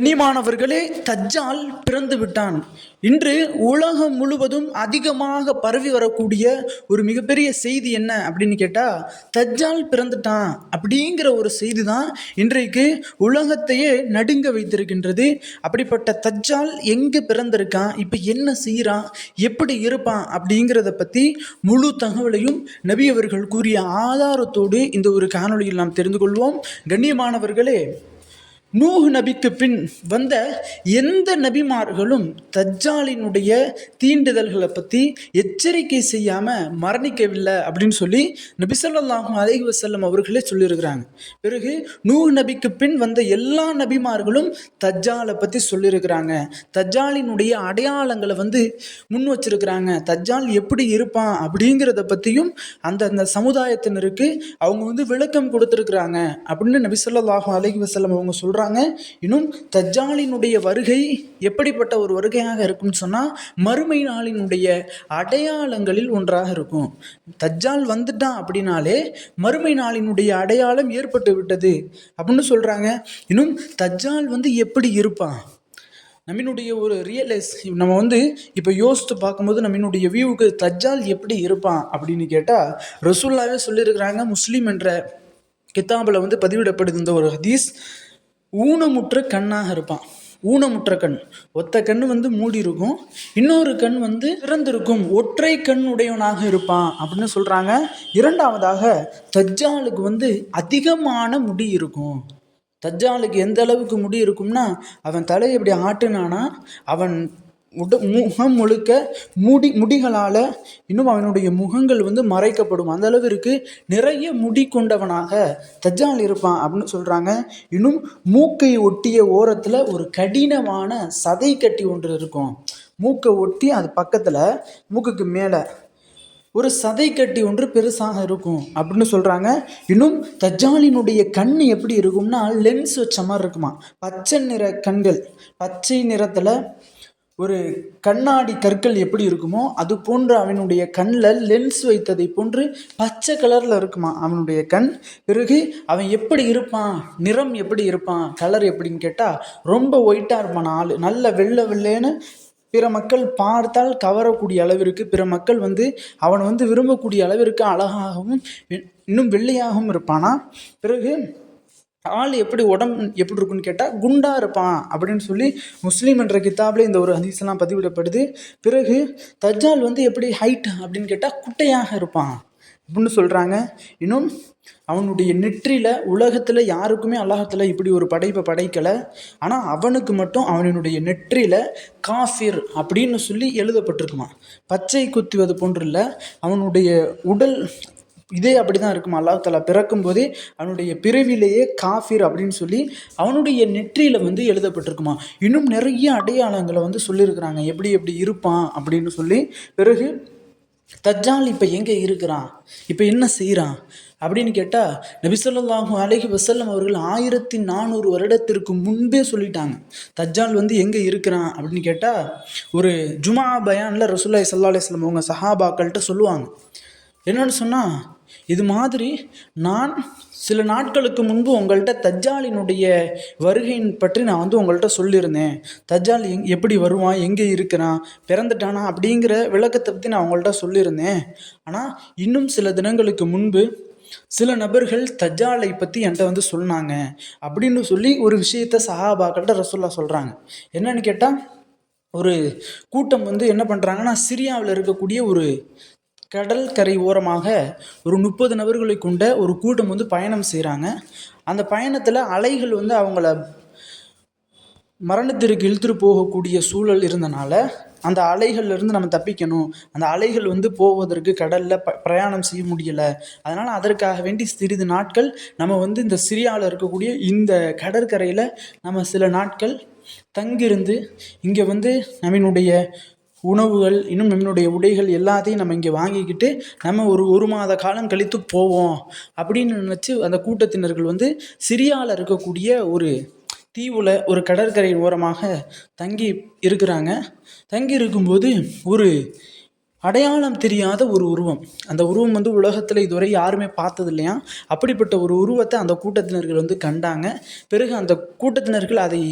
கண்ணியமானவர்களே தஜ்ஜால் பிறந்து விட்டான். இன்று உலகம் முழுவதும் அதிகமாக பரவி வரக்கூடிய ஒரு மிகப்பெரிய செய்தி என்ன அப்படின்னு கேட்டால் தஜ்ஜால் பிறந்துட்டான் அப்படிங்கிற ஒரு செய்தி தான் இன்றைக்கு உலகத்தையே நடுங்க வைத்திருக்கின்றது. அப்படிப்பட்ட தஜ்ஜால் எங்கே பிறந்திருக்கான் இப்போ என்ன செய்கிறான் எப்படி இருப்பான் அப்படிங்கிறத பற்றி முழு தகவலையும் நபி அவர்கள் கூறிய ஆதாரத்தோடு இந்த ஒரு காணொளியில் நாம் தெரிந்து கொள்வோம். கண்ணியமானவர்களே நூஹ் நபிக்கு பின் வந்த எந்த நபிமார்களும் தஜ்ஜாலினுடைய தீண்டுதல்களை பற்றி எச்சரிக்கை செய்யாமல் மரணிக்கவில்லை அப்படின்னு சொல்லி நபிசல்லாஹும் ஸல்லல்லாஹு அலைஹி அவர்களே சொல்லியிருக்கிறாங்க. பிறகு நூஹ் நபிக்கு பின் வந்த எல்லா நபிமார்களும் தஜ்ஜாலை பற்றி சொல்லியிருக்கிறாங்க. தஜ்ஜாலினுடைய அடையாளங்களை வந்து முன் வச்சிருக்கிறாங்க. தஜ்ஜால் எப்படி இருப்பான் அப்படிங்கிறத பற்றியும் அந்த அந்த சமுதாயத்தினருக்கு அவங்க வந்து விளக்கம் கொடுத்துருக்குறாங்க அப்படின்னு நபிசல்லாஹும் ஸல்லல்லாஹு அலைஹி அவங்க சொல்கிறாங்க இன்னும் தஜ்ஜாலினுடைய வருகை எப்படிப்பட்ட ஒரு வருகையாக இருக்கும்னு சொன்னால் மறுமை நாளினுடைய அடையாளங்களில் ஒன்றாக இருக்கும். தஜ்ஜால் வந்துட்டான் அப்படின்னாலே மறுமை நாளினுடைய அடையாளம் ஏற்பட்டு விட்டது அப்படின்னு சொல்கிறாங்க இன்னும் தஜ்ஜால் வந்து எப்படி இருப்பான்? நம்மினுடைய ஒரு ரியலைஸ் நம்ம வந்து இப்போ யோசித்து பார்க்கும்போது நம்மினுடைய வியூவுக்கு தஜ்ஜால் எப்படி இருப்பான் அப்படின்னு கேட்டால் ரசூல்லாவே சொல்லியிருக்கிறாங்க முஸ்லீம் என்ற கித்தாபில் வந்து பதிவிடப்படுது இந்த ஒரு ஹதீஸ். ஊனமுற்ற கண்ணாக இருப்பான். ஊனமுற்ற கண். ஒத்த கண் வந்து மூடி இருக்கும் இன்னொரு கண் வந்து திறந்திருக்கும். ஒற்றை கண் உடையவனாக இருப்பான் அப்படின்னு சொல்கிறாங்க இரண்டாவதாக தஜ்ஜாலுக்கு வந்து அதிகமான முடி இருக்கும். தஜ்ஜாலுக்கு எந்த அளவுக்கு முடி இருக்கும்னா அவன் தலையை இப்படி ஆட்டுனானா அவன் உட முகம் முழுக்க முடி முடிகளால் இன்னும் அவனுடைய முகங்கள் வந்து மறைக்கப்படும். அந்த அளவிற்கு நிறைய முடி கொண்டவனாக தஜால் இருப்பான் அப்படின்னு சொல்கிறாங்க இன்னும் மூக்கை ஒட்டிய ஓரத்தில் ஒரு கடினமான சதை கட்டி ஒன்று இருக்கும். மூக்கை ஒட்டி அது பக்கத்தில் மூக்குக்கு மேலே ஒரு சதை கட்டி ஒன்று பெருசாக இருக்கும் அப்படின்னு சொல்கிறாங்க இன்னும் தஜ்ஜாலினுடைய கண் எப்படி இருக்கும்னா லென்ஸ் வச்ச மாதிரி இருக்குமா. பச்சை நிற கண்கள் பச்சை நிறத்தில் ஒரு கண்ணாடி கற்கள் எப்படி இருக்குமோ அது போன்று அவனுடைய கண்ணில் லென்ஸ் வைத்ததை போன்று பச்சை கலரில் இருக்குமா? அவனுடைய கண் பிறகு அவன் எப்படி இருப்பான்? நிறம் எப்படி இருப்பான்? கலர் எப்படின்னு கேட்டால் ரொம்ப ஒயிட்டாக இருப்பான். ஆள் நல்ல வெள்ளை வெள்ளைன்னு பிற மக்கள் பார்த்தால் கவரக்கூடிய அளவிற்கு பிற மக்கள் வந்து அவனை வந்து விரும்பக்கூடிய அளவிற்கு அழகாகவும் இன்னும் வெள்ளையாகவும் இருப்பானா? பிறகு ஆள் எப்படி உடம்பு எப்படி இருக்குன்னு கேட்டால் குண்டா இருப்பான் அப்படின்னு சொல்லி முஸ்லீம் என்ற கித்தாபில் இந்த ஒரு ஹதீஸ்லாம் பதிவிடப்படுது. பிறகு தஜ்ஜால் வந்து எப்படி ஹைட் அப்படின்னு கேட்டால் குட்டையாக இருப்பான் அப்படின்னு சொல்கிறாங்க இன்னும் அவனுடைய நெற்றியில் உலகத்தில் யாருக்குமே அல்லாஹத்தில் இப்படி ஒரு படைப்பை படைக்கலை. ஆனால் அவனுக்கு மட்டும் அவனுடைய நெற்றியில் காஃபிர் அப்படின்னு சொல்லி எழுதப்பட்டிருக்குமா பச்சை குத்துவது போன்று இல்லை அவனுடைய உடல் இதே அப்படி தான் இருக்கும். அல்லாஹ் தலா பிறக்கும் போதே அவனுடைய பிறவிலேயே காஃபிர் அப்படின்னு சொல்லி அவனுடைய நெற்றியில் வந்து எழுதப்பட்டிருக்குமா? இன்னும் நிறைய அடையாளங்களை வந்து சொல்லியிருக்கிறாங்க. எப்படி எப்படி இருப்பான் அப்படின்னு சொல்லி. பிறகு தஜ்ஜால் இப்போ எங்கே இருக்கிறான்? இப்போ என்ன செய்கிறான் அப்படின்னு கேட்டால் நபிசல்லாஹு அலஹி வசல்லம் அவர்கள் ஆயிரத்தி நானூறு வருடத்திற்கு முன்பே சொல்லிட்டாங்க. தஜ்ஜால் வந்து எங்கே இருக்கிறான்? அப்படின்னு கேட்டால் ஒரு ஜுமா பயானில் ரசூல்லாய் சல்லா அலிஸ்லாம் அவங்க சஹாபாக்கள்கிட்ட சொல்லுவாங்க. என்னென்னு சொன்னால் இது மாதிரி நான் சில நாட்களுக்கு முன்பு உங்கள்கிட்ட தஜ்ஜாலினுடைய வருகையின் பற்றி நான் வந்து உங்கள்கிட்ட சொல்லியிருந்தேன். தஜ்ஜால் எங் எப்படி வருவான் எங்கே இருக்கிறான் பிறந்துட்டானா அப்படிங்கிற விளக்கத்தை பற்றி நான் உங்கள்கிட்ட சொல்லியிருந்தேன். ஆனால் இன்னும் சில தினங்களுக்கு முன்பு சில நபர்கள் தஜ்ஜாலை பற்றி என்கிட்ட வந்து சொன்னாங்க. அப்படின்னு சொல்லி ஒரு விஷயத்த சஹாபாக்கள்கிட்ட ரசோல்லா சொல்கிறாங்க என்னன்னு கேட்டால் ஒரு கூட்டம் வந்து என்ன பண்ணுறாங்கன்னா சிரியாவில் இருக்கக்கூடிய ஒரு கடல் கரை ஓரமாக ஒரு முப்பது நபர்களை கொண்ட ஒரு கூட்டம் வந்து பயணம் செய்கிறாங்க அந்த பயணத்தில் அலைகள் வந்து அவங்கள மரணத்திற்கு இழுத்துட்டு போகக்கூடிய சூழல் இருந்தனால அந்த அலைகள்லேருந்து நம்ம தப்பிக்கணும். அந்த அலைகள் வந்து போவதற்கு கடலில் ப பிரயாணம் செய்ய முடியலை. அதனால் அதற்காக வேண்டி சிறிது நாட்கள் நம்ம வந்து இந்த சிரியாவில் இருக்கக்கூடிய இந்த கடற்கரையில் நம்ம சில நாட்கள் தங்கியிருந்து இங்கே வந்து நம்மளுடைய உணவுகள் இன்னும் நம்மளுடைய உடைகள் எல்லாத்தையும் நம்ம இங்கே வாங்கிக்கிட்டு நம்ம ஒரு ஒரு மாத காலம் கழித்து போவோம் அப்படின்னு நினச்சி அந்த கூட்டத்தினர்கள் வந்து சிரியாவில் இருக்கக்கூடிய ஒரு தீவில் ஒரு கடற்கரையின் ஓரமாக தங்கி இருக்கிறாங்க. தங்கி இருக்கும்போது ஒரு அடையாளம் தெரியாத ஒரு உருவம். அந்த உருவம் வந்து உலகத்தில் இதுவரை யாருமே பார்த்தது இல்லையா அப்படிப்பட்ட ஒரு உருவத்தை அந்த கூட்டத்தினர்கள் வந்து கண்டாங்க. பிறகு அந்த கூட்டத்தினர்கள் அதை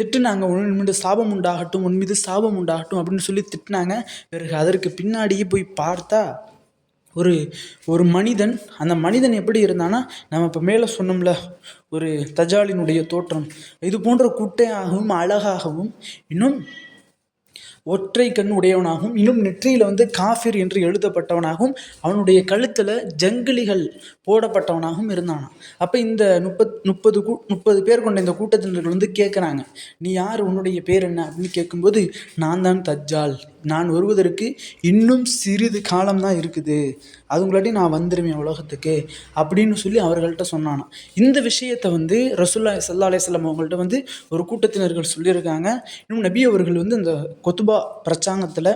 திட்டுனாங்க உன் மீது சாபம் உண்டாகட்டும் உன் மீது சாபம் உண்டாகட்டும் அப்படின்னு சொல்லி திட்டினாங்க. பிறகு அதற்கு பின்னாடியே போய் பார்த்தா ஒரு ஒரு மனிதன் அந்த மனிதன் எப்படி இருந்தானா நம்ம இப்போ மேலே சொன்னோம்ல ஒரு தஜாலினுடைய தோற்றம். இது போன்ற குட்டையாகவும் அழகாகவும் இன்னும் ஒற்றை கண் உடையவனாகவும் இன்னும் நெற்றியில் வந்து காஃபிர் என்று எழுதப்பட்டவனாகவும் அவனுடைய கழுத்தில் ஜங்கிலிகள் போடப்பட்டவனாகவும் இருந்தானான் அப்போ இந்த முப்பத் முப்பது கூ முப்பது பேர் கொண்ட இந்த கூட்டத்தினர்கள் வந்து கேட்குறாங்க நீ யார்? உன்னுடைய பேர் என்ன? அப்படின்னு கேட்கும்போது நான் தான் தஜ்ஜால். நான் வருவதற்கு இன்னும் சிறிது காலம்தான் இருக்குது. அதுங்களாட்டி நான் வந்துடுவேன் உலகத்துக்கு அப்படின்னு சொல்லி அவர்கள்ட்ட சொன்னானாம். இந்த விஷயத்தை வந்து ரசுல்லா சல்லா அலையம் அவங்கள்ட்ட வந்து ஒரு கூட்டத்தினர்கள் சொல்லியிருக்காங்க. இன்னும் நபி அவர்கள் வந்து இந்த கொத்துபா பிரச்சாங்கத்தில்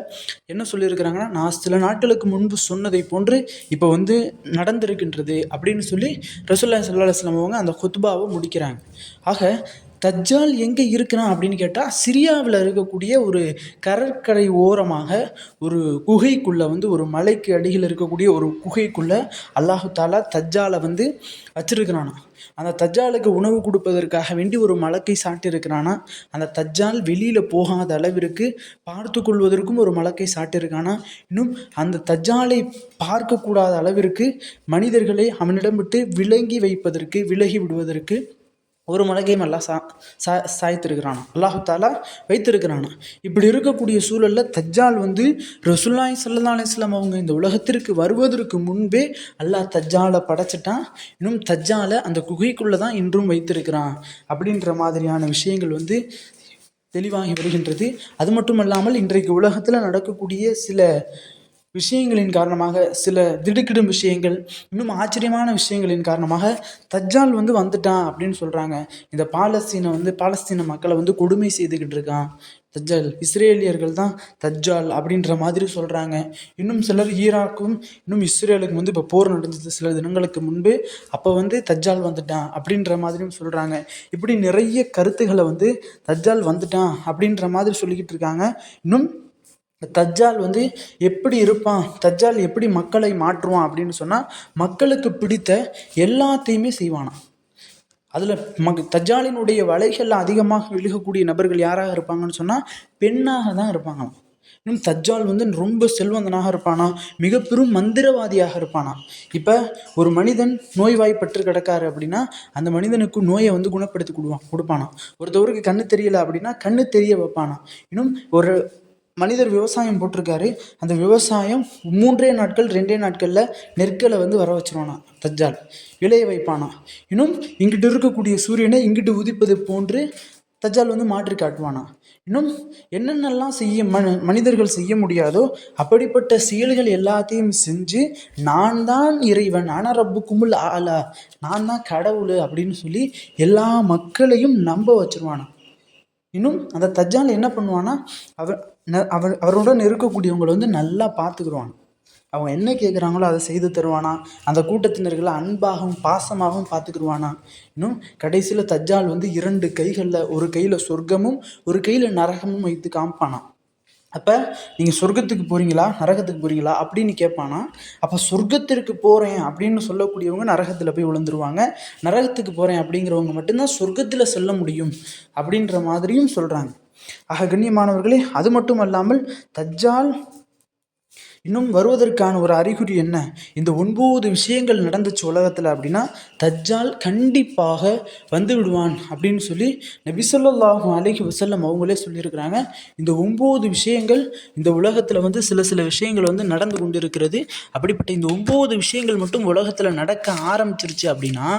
என்ன சொல்லியிருக்கிறாங்கன்னா நான் சில நாட்களுக்கு முன்பு சொன்னதை போன்று இப்போ வந்து நடந்திருக்கின்றது அப்படின்னு சொல்லி ரசுல்லா சல்லா அலுவலம் அவங்க அந்த கொத்துபாவை முடிக்கிறாங்க. ஆக தஜ்ஜால் எங்கே இருக்கிறான் அப்படின்னு கேட்டால் சிரியாவில் இருக்கக்கூடிய ஒரு கடற்கரை ஓரமாக ஒரு குகைக்குள்ளே வந்து ஒரு மலைக்கு அடியில் இருக்கக்கூடிய ஒரு குகைக்குள்ளே அல்லாஹு தாலா தஜ்ஜாலை வந்து வச்சிருக்கிறானா? அந்த தஜ்ஜாலுக்கு உணவு கொடுப்பதற்காக வேண்டி ஒரு மலக்கை சாட்டியிருக்கிறானா? அந்த தஜ்ஜால் வெளியில் போகாத அளவிற்கு பார்த்து கொள்வதற்கும் ஒரு மலக்கை சாட்டியிருக்கானா? இன்னும் அந்த தஜ்ஜாலை பார்க்கக்கூடாத அளவிற்கு மனிதர்களை அவனிடம் விட்டு விலங்கி வைப்பதற்கு விலகி விடுவதற்கு ஒரு மலகையும் அல்லா சா சா சாய்த்திருக்கிறானா. அல்லாஹாலா வைத்திருக்கிறானா. இப்படி இருக்கக்கூடிய சூழலில் தஜ்ஜால் வந்து ரசுல்லாய் சல்லா அலிஸ்லாம் அவங்க இந்த உலகத்திற்கு வருவதற்கு முன்பே அல்லாஹ் தஜ்ஜாலை படைச்சிட்டான். இன்னும் தஜ்ஜாலை அந்த குகைக்குள்ளே தான் இன்றும் வைத்திருக்கிறான். அப்படின்ற மாதிரியான விஷயங்கள் வந்து தெளிவாகி வருகின்றது. அது மட்டும் இல்லாமல் இன்றைக்கு உலகத்தில் நடக்கக்கூடிய சில விஷயங்களின் காரணமாக சில திடுக்கிடும் விஷயங்கள் இன்னும் ஆச்சரியமான விஷயங்களின் காரணமாக தஜ்ஜால் வந்து வந்துட்டான் அப்படின்னு சொல்கிறாங்க இந்த பாலஸ்தீனை வந்து பாலஸ்தீன மக்களை வந்து கொடுமை செய்துக்கிட்டு இருக்கான். தஜ்ஜால் இஸ்ரேலியர்கள் தான் தஜ்ஜால் அப்படின்ற மாதிரி சொல்கிறாங்க இன்னும் சிலர் ஈராக்கும் இன்னும் இஸ்ரேலுக்கும் வந்து இப்போ போர் நடந்தது சில தினங்களுக்கு முன்பு. அப்போ வந்து தஜ்ஜால் வந்துட்டான் அப்படின்ற மாதிரியும் சொல்கிறாங்க இப்படி நிறைய கருத்துக்களை வந்து தஜ்ஜால் வந்துட்டான் அப்படின்ற மாதிரி சொல்லிக்கிட்டு இருக்காங்க. இன்னும் தஜ்ஜால் வந்து எப்படி இருப்பான்? தஜ்ஜால் எப்படி மக்களை மாற்றுவான் அப்படின்னு சொன்னால் மக்களுக்கு பிடித்த எல்லாத்தையுமே செய்வானாம். அதில் மக் தஜ்ஜாலினுடைய வலைகளில் அதிகமாக விழுகக்கூடிய நபர்கள் யாராக இருப்பாங்கன்னு சொன்னால் பெண்ணாக தான் இருப்பாங்களாம். இன்னும் தஜ்ஜால் வந்து ரொம்ப செல்வந்தனாக இருப்பானா? மிக பெரும் மந்திரவாதியாக இருப்பானா? இப்போ ஒரு மனிதன் நோய்வாய்ப்பற்று கிடக்காரு அப்படின்னா அந்த மனிதனுக்கு நோயை வந்து குணப்படுத்தி கொடுவான் கொடுப்பானா ஒருத்தவருக்கு கண்ணு தெரியல அப்படின்னா கண்ணு தெரிய வைப்பானா இன்னும் ஒரு மனிதர் விவசாயம் போட்டிருக்காரு. அந்த விவசாயம் மூன்றே நாட்கள் ரெண்டே நாட்களில் நெற்களை வந்து வர வச்சிருவானா தஜ்ஜால். விளைய வைப்பானா. இன்னும் இங்கிட்டு இருக்கக்கூடிய சூரியனை இங்கிட்டு உதிப்பது போன்று தஜ்ஜால் வந்து மாற்றி காட்டுவானா. இன்னும் என்னென்னலாம் செய்ய மனு மனிதர்கள் செய்ய முடியாதோ அப்படிப்பட்ட செயல்கள் எல்லாத்தையும் செஞ்சு நான் தான் இறைவன் ஆனால் ரப்பு குமுல் ஆலா நான் தான் கடவுள் அப்படின்னு சொல்லி எல்லா மக்களையும் நம்ப வச்சிருவானா. இன்னும் அந்த தஜ்ஜால் என்ன பண்ணுவான்னா அவர் அவர் அவருடன் இருக்கக்கூடியவங்களை வந்து நல்லா பார்த்துக்குருவான் அவங்க என்ன கேட்குறாங்களோ அதை செய்து தருவானா? அந்த கூட்டத்தினர்களை அன்பாகவும் பாசமாகவும் பார்த்துக்குருவானா? இன்னும் கடைசியில் தஜ்ஜால் வந்து இரண்டு கைகளில் ஒரு கையில் சொர்க்கமும் ஒரு கையில் நரகமும் வைத்து காமிப்பானா அப்போ நீங்கள் சொர்க்கத்துக்கு போகிறீங்களா நரகத்துக்கு போகிறீங்களா அப்படின்னு கேட்பானா அப்போ சொர்க்கத்திற்கு போகிறேன் அப்படின்னு சொல்லக்கூடியவங்க நரகத்தில் போய் விழுந்துருவாங்க. நரகத்துக்கு போகிறேன் அப்படிங்கிறவங்க மட்டும்தான் சொர்க்கத்தில் செல்ல முடியும் அப்படின்ற மாதிரியும் சொல்கிறாங்க ஆக கண்ணியமானவர்களே அது மட்டும் அல்லாமல் தஜ்ஜால் இன்னும் வருவதற்கான ஒரு அறிகுறி என்ன? இந்த ஒன்பது விஷயங்கள் நடந்துச்சு உலகத்தில் அப்படின்னா தஜ்ஜால் கண்டிப்பாக வந்து விடுவான் அப்படின்னு சொல்லி நபிசல்லாஹும் அலிஹி வசல்லம் அவங்களே சொல்லியிருக்கிறாங்க. இந்த ஒம்பது விஷயங்கள் இந்த உலகத்தில் வந்து சில சில விஷயங்கள் வந்து நடந்து கொண்டு இருக்கிறது அப்படிப்பட்ட இந்த ஒம்பது விஷயங்கள் மட்டும் உலகத்தில் நடக்க ஆரம்பிச்சிருச்சு அப்படின்னா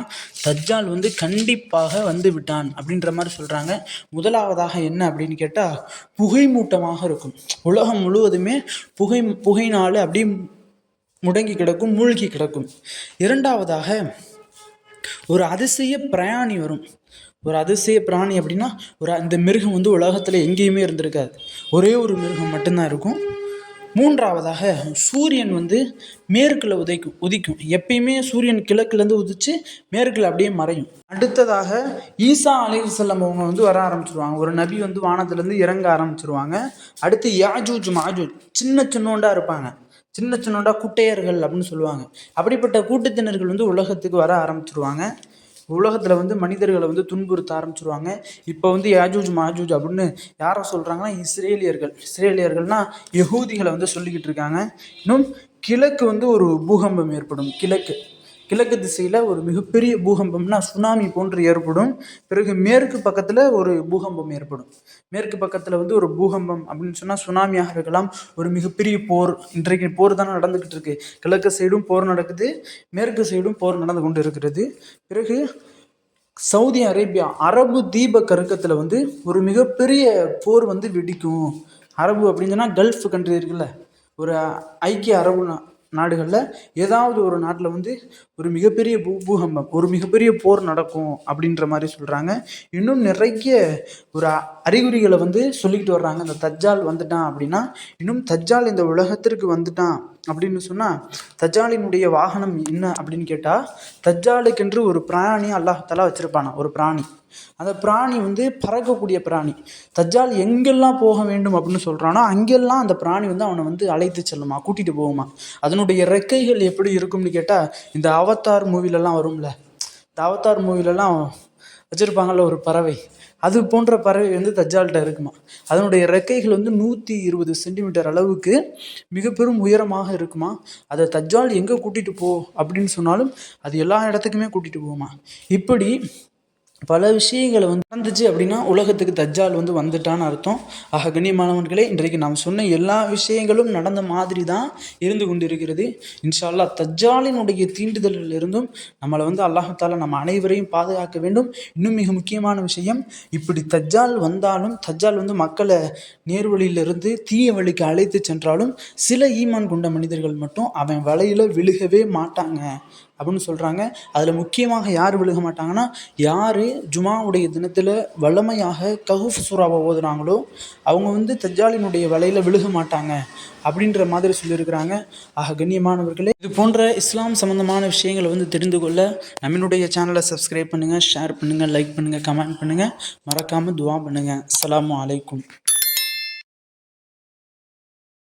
தஜ்ஜால் வந்து கண்டிப்பாக வந்து விட்டான் அப்படின்ற மாதிரி சொல்கிறாங்க முதலாவதாக என்ன அப்படின்னு கேட்டால் புகை மூட்டமாக இருக்கும். உலகம் முழுவதுமே புகை புகை நாள் அப்படியே முடங்கி கிடக்கும் மூழ்கி கிடக்கும். இரண்டாவதாக ஒரு அதிசய பிரயாணி வரும். ஒரு அதிசய பிராணி அப்படின்னா ஒரு அந்த மிருகம் வந்து உலகத்தில் எங்கேயுமே இருந்திருக்காது. ஒரே ஒரு மிருகம் மட்டும்தான் இருக்கும். மூன்றாவதாக சூரியன் வந்து மேற்கில் உதைக்கும் உதிக்கும். எப்பயுமே சூரியன் கிழக்குலேருந்து உதித்து மேற்கில் அப்படியே மறையும். அடுத்ததாக ஈசா அலிசல்லம் அவங்க வந்து வர ஆரம்பிச்சிருவாங்க. ஒரு நபி வந்து வானத்துலேருந்து இறங்க ஆரம்பிச்சிருவாங்க. அடுத்து யாஜூஜ் மாஜூஜ் சின்ன சின்னோண்டா இருப்பாங்க. சின்ன சின்னோண்டா குட்டையர்கள் அப்படின்னு சொல்லுவாங்க. அப்படிப்பட்ட கூட்டத்தினர்கள் வந்து உலகத்துக்கு வர ஆரம்பிச்சிருவாங்க. உலகத்தில் வந்து மனிதர்களை வந்து துன்புறுத்த ஆரம்பிச்சிருவாங்க. இப்போ வந்து யாஜூஜ் மாஜூஜ் அப்படின்னு யாரை சொல்கிறாங்கன்னா இஸ்ரேலியர்கள். இஸ்ரேலியர்கள்னா யகூதிகளை வந்து சொல்லிக்கிட்டு இருக்காங்க. இன்னும் கிழக்கு வந்து ஒரு பூகம்பம் ஏற்படும். கிழக்கு. கிழக்கு திசையில் ஒரு மிகப்பெரிய பூகம்பம்னா சுனாமி போன்று ஏற்படும். பிறகு மேற்கு பக்கத்தில் ஒரு பூகம்பம் ஏற்படும். மேற்கு பக்கத்தில் வந்து ஒரு பூகம்பம் அப்படின்னு சொன்னால் சுனாமியாக இருக்கலாம். ஒரு மிகப்பெரிய போர் இன்றைக்கு போர் தானே நடந்துக்கிட்டு இருக்கு. கிழக்கு சைடும் போர் நடக்குது. மேற்கு சைடும் போர் நடந்து கொண்டு இருக்கிறது. பிறகு சவுதி அரேபியா அரபு தீப கருக்கத்தில் வந்து ஒரு மிகப்பெரிய போர் வந்து வெடிக்கும். அரபு அப்படின்னு சொன்னால் கல்ஃப் கண்ட்ரி இருக்குல்ல. ஒரு ஐக்கிய அரபு நாடுகளில் ஏதாவது ஒரு நாட்டில் வந்து ஒரு மிகப்பெரிய பூ பூகம்பம் ஒரு மிகப்பெரிய போர் நடக்கும் அப்படின்ற மாதிரி சொல்கிறாங்க இன்னும் நிறைய ஒரு அ- அறிகுறிகளை வந்து சொல்லிக்கிட்டு வர்றாங்க. இந்த தஜ்ஜால் வந்துட்டான் அப்படின்னா இன்னும் தஜ்ஜால் இந்த உலகத்திற்கு வந்துட்டான் அப்படின்னு சொன்னால் தஜ்ஜாலினுடைய வாகனம் என்ன அப்படின்னு கேட்டால் தஜ்ஜாலுக்கென்று ஒரு பிராணி அல்லாஹாலா வச்சுருப்பானா ஒரு பிராணி. அந்த பிராணி வந்து பறக்கக்கூடிய பிராணி. தஜ்ஜால் எங்கெல்லாம் போக வேண்டும் அப்படின்னு சொல்கிறானோ அங்கெல்லாம் அந்த பிராணி வந்து அவனை வந்து அழைத்து செல்லுமா கூட்டிகிட்டு போகுமா? அதனுடைய ரெக்கைகள் எப்படி இருக்கும்னு கேட்டால் இந்த அவத்தார் மூவிலலாம் வரும்ல. இந்த அவத்தார் மூவிலெல்லாம் வச்சுருப்பாங்கல்ல ஒரு பறவை. அது போன்ற பறவை வந்து தஜ்ஜால்கிட்ட இருக்குமா? அதனுடைய ரெக்கைகள் வந்து நூற்றி இருபது சென்டிமீட்டர் அளவுக்கு மிக பெரும் உயரமாக இருக்குமா? அதை தஜ்ஜால் எங்கே கூட்டிகிட்டு போ அப்படின்னு சொன்னாலும் அது எல்லா இடத்துக்குமே கூட்டிகிட்டு போகுமா? இப்படி பல விஷயங்களை வந்து நடந்துச்சு அப்படின்னா உலகத்துக்கு தஜ்ஜால் வந்து வந்துட்டான்னு அர்த்தம். ஆக கண்ணியமானவர்களே இன்றைக்கு நாம் சொன்ன எல்லா விஷயங்களும் நடந்த மாதிரி தான் இருந்து கொண்டு இருக்கிறது தஜ்ஜாலினுடைய தீண்டுதலில் இருந்தும் நம்மளை வந்து அல்லாஹால நம்ம அனைவரையும் பாதுகாக்க வேண்டும். இன்னும் மிக முக்கியமான விஷயம் இப்படி தஜ்ஜால் வந்தாலும் தஜ்ஜால் வந்து மக்களை நேர்வழியிலிருந்து தீய வழிக்கு அழைத்து சென்றாலும் சில ஈமான் கொண்ட மனிதர்கள் மட்டும் அவன் வலையில் விழுகவே மாட்டாங்க. அப்படின்னு சொல்கிறாங்க அதில் முக்கியமாக யார் விழுக மாட்டாங்கன்னா யார் ஜுமாவுடைய தினத்தில் வல்லமையாக கஹூஃப் சூறாவை ஓதுனாங்களோ அவங்க வந்து தஜ்ஜாலினுடைய வலையில் விழுக மாட்டாங்க அப்படின்ற மாதிரி சொல்லியிருக்கிறாங்க. ஆக கண்ணியமானவர்களே இது போன்ற இஸ்லாம் சம்மந்தமான விஷயங்களை வந்து தெரிந்து கொள்ள நம்மளுடைய சேனலை சப்ஸ்கிரைப் பண்ணுங்கள் ஷேர் பண்ணுங்கள் லைக் பண்ணுங்கள் கமெண்ட் பண்ணுங்கள் மறக்காமல் துவா பண்ணுங்கள் அஸ்ஸலாமு அலைக்கும்.